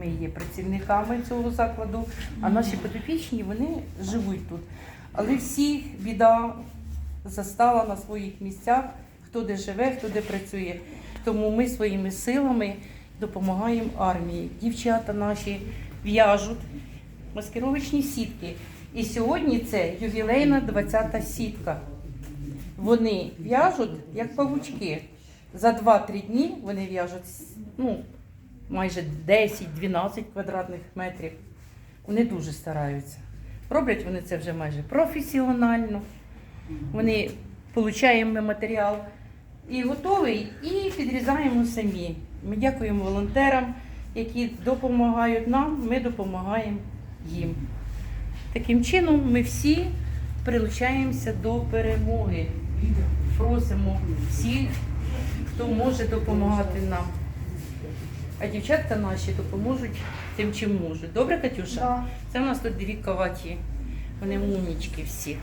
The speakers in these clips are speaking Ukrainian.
Ми є працівниками цього закладу, а наші підопічні вони живуть тут. Але всіх біда застала на своїх місцях, хто де живе, хто де працює. Тому ми своїми силами допомагаємо армії. Дівчата наші в'яжуть маскировочні сітки. І сьогодні це ювілейна 20-та сітка. Вони в'яжуть як павучки. За 2-3 дні вони в'яжуть ну, майже 10-12 квадратних метрів. Вони дуже стараються. Роблять вони це вже майже професіонально. Вони получаємо матеріал і готовий, і підрізаємо самі. Ми дякуємо волонтерам, які допомагають нам, ми допомагаємо їм. Таким чином ми всі прилучаємося до перемоги. Просимо всіх, хто може допомагати нам. А дівчатка наші допоможуть тим, чим можуть. Добре, Катюша? Да. Це в нас тут дві каваті. Вони умнічки всі.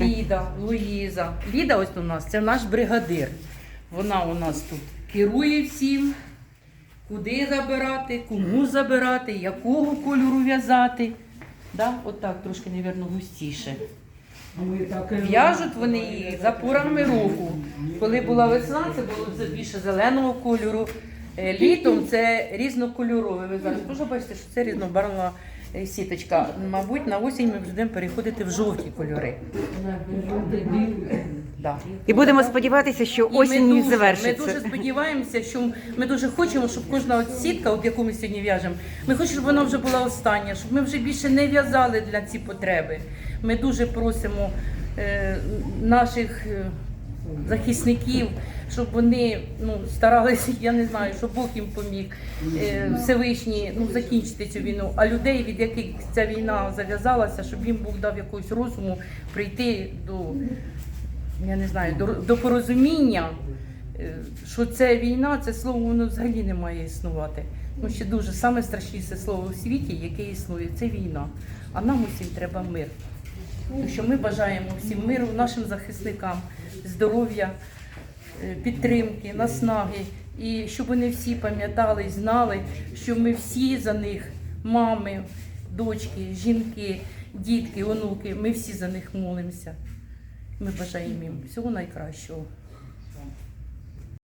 Ліда, Луїза. Ліда ось у нас це наш бригадир. Вона у нас тут керує всім, куди забирати, кому забирати, якого кольору в'язати. Да? Отак трошки, мабуть, густіше. В'яжуть вони її за порами року. Коли була весна, це було більше зеленого кольору. Е, Літом це різнокольорове. Ви зараз теж бачите, що це різнобарвна е, сіточка. Мабуть, на осінь ми будемо переходити в жовті кольори. Да. І будемо сподіватися, що І осінь ми дуже, завершиться. Ми дуже сподіваємося, що ми дуже хочемо, щоб кожна от сітка, от яку ми сьогодні в'яжемо, ми хочемо, щоб вона вже була остання, щоб ми вже більше не в'язали для ці потреби. Ми дуже просимо е, наших е, захисників, щоб вони ну, старалися, я не знаю, щоб Бог їм поміг, е, Всевишній ну, закінчити цю війну. А людей, від яких ця війна зав'язалася, щоб їм Бог дав якогось розуму прийти до я не знаю, до, до порозуміння, е, що це війна, це слово воно взагалі не має існувати. Ну, ще дуже саме страшніше слово у світі, яке існує, це війна. А нам усім треба мир. Тому що ми бажаємо всім миру, нашим захисникам, здоров'я, е, підтримки, наснаги. І щоб вони всі пам'ятали і знали, що ми всі за них, мами, дочки, жінки, дітки, онуки, ми всі за них молимося. Ми бажаємо їм всього найкращого.